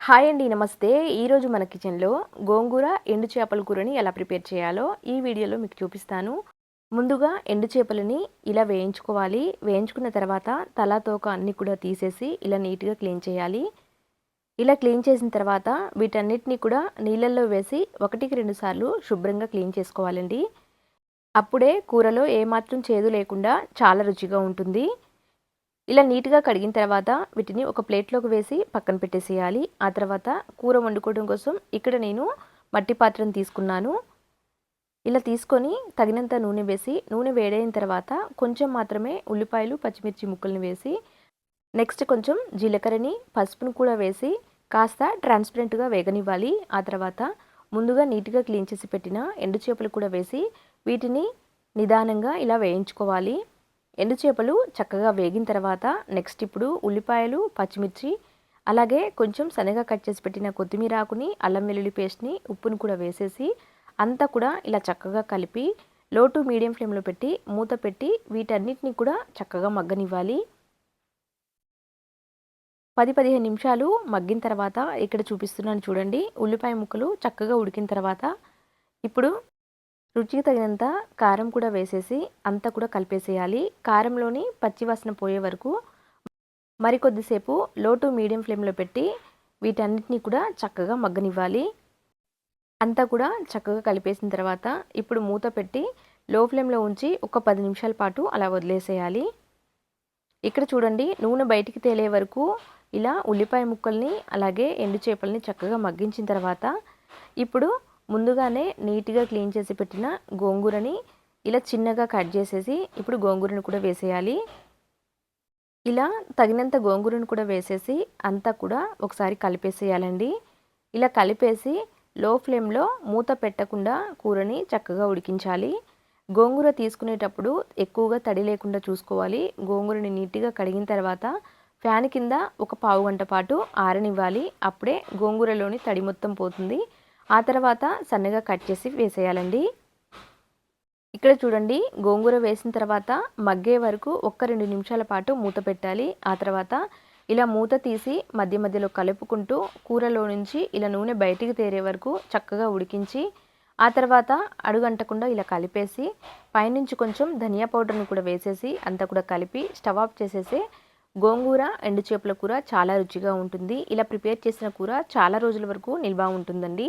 Hi అండి నమస్తే. ఈరోజు మన కిచెన్లో గోంగూర ఎండు చేపల కూరని ఎలా ప్రిపేర్ చేయాలో ఈ వీడియోలో మీకు చూపిస్తాను. ముందుగా ఎండు చేపలని ఇలా వేయించుకోవాలి. వేయించుకున్న తర్వాత తల తోక అన్నీ కూడా తీసేసి ఇలా నీట్గా క్లీన్ చేయాలి. ఇలా క్లీన్ చేసిన తర్వాత వీటన్నిటిని కూడా నీళ్ళల్లో వేసి ఒకటికి రెండు సార్లు శుభ్రంగా క్లీన్ చేసుకోవాలండి. అప్పుడే కూరలో ఏమాత్రం చేదు లేకుండా చాలా రుచిగా ఉంటుంది. ఇలా నీట్గా కడిగిన తర్వాత వీటిని ఒక ప్లేట్లోకి వేసి పక్కన పెట్టేసేయాలి. ఆ తర్వాత కూర వండుకోవడం కోసం ఇక్కడ నేను మట్టి పాత్రను తీసుకున్నాను. ఇలా తీసుకొని తగినంత నూనె వేసి నూనె వేడైన తర్వాత కొంచెం మాత్రమే ఉల్లిపాయలు పచ్చిమిర్చి ముక్కలను వేసి నెక్స్ట్ కొంచెం జీలకర్రని పసుపును కూడా వేసి కాస్త ట్రాన్స్పరెంట్గా వేగనివ్వాలి. ఆ తర్వాత ముందుగా నీట్గా క్లీన్ చేసి పెట్టిన ఎండు చేపలు కూడా వేసి వీటిని నిదానంగా ఇలా వేయించుకోవాలి. ఎండు చేపలు చక్కగా వేగిన తర్వాత నెక్స్ట్ ఇప్పుడు ఉల్లిపాయలు పచ్చిమిర్చి అలాగే కొంచెం సన్నగా కట్ చేసి పెట్టిన కొత్తిమీర ఆకుని అల్లం వెల్లుల్లి పేస్ట్ని ఉప్పును కూడా వేసేసి అంతా కూడా ఇలా చక్కగా కలిపి లో టు మీడియం ఫ్లేమ్లో పెట్టి మూత పెట్టి వీటన్నిటిని కూడా చక్కగా మగ్గనివ్వాలి. పది పదిహేను నిమిషాలు మగ్గిన తర్వాత ఇక్కడ చూపిస్తున్నాను చూడండి ఉల్లిపాయ ముక్కలు చక్కగా ఉడికిన తర్వాత ఇప్పుడు రుచికి తగినంత కారం కూడా వేసేసి అంతా కూడా కలిపేసేయాలి. కారంలోని పచ్చివాసన పోయే వరకు మరికొద్దిసేపు లో టు మీడియం ఫ్లేమ్లో పెట్టి వీటన్నిటిని కూడా చక్కగా మగ్గనివ్వాలి. అంతా కూడా చక్కగా కలిపేసిన తర్వాత ఇప్పుడు మూత పెట్టి లో ఫ్లేమ్లో ఉంచి ఒక పది నిమిషాల పాటు అలా వదిలేసేయాలి. ఇక్కడ చూడండి నూనె బయటికి తేలే వరకు ఇలా ఉల్లిపాయ ముక్కల్ని అలాగే ఎండు చేపల్ని చక్కగా మగ్గించిన తర్వాత ఇప్పుడు ముందుగానే నీట్గా క్లీన్ చేసి పెట్టిన గోంగూరని ఇలా చిన్నగా కట్ చేసేసి ఇప్పుడు గోంగూరను కూడా వేసేయాలి. ఇలా తగినంత గోంగూరను కూడా వేసేసి అంతా కూడా ఒకసారి కలిపేసేయాలండి. ఇలా కలిపేసి లో ఫ్లేమ్లో మూత పెట్టకుండా కూరని చక్కగా ఉడికించాలి. గోంగూర తీసుకునేటప్పుడు ఎక్కువగా తడి లేకుండా చూసుకోవాలి. గోంగూరని నీట్గా కడిగిన తర్వాత ఫ్యాన్ కింద ఒక పావు గంట పాటు ఆరనివ్వాలి. అప్పుడే గోంగూరలోని తడి మొత్తం పోతుంది. ఆ తర్వాత సన్నగా కట్ చేసి వేసేయాలండి. ఇక్కడ చూడండి గోంగూర వేసిన తర్వాత మగ్గే వరకు ఒక్క రెండు నిమిషాల పాటు మూత పెట్టాలి. ఆ తర్వాత ఇలా మూత తీసి మధ్య మధ్యలో కలుపుకుంటూ కూరలో నుంచి ఇలా నూనె బయటికి తేరే వరకు చక్కగా ఉడికించి ఆ తర్వాత అడుగంటకుండా ఇలా కలిపేసి పైనుంచి కొంచెం ధనియా పౌడర్ని కూడా వేసేసి అంతా కూడా కలిపి స్టవ్ ఆఫ్ చేసేసి గోంగూర ఎండు చేపల కూర చాలా రుచిగా ఉంటుంది. ఇలా ప్రిపేర్ చేసిన కూర చాలా రోజుల వరకు నిల్వ ఉంటుందండి.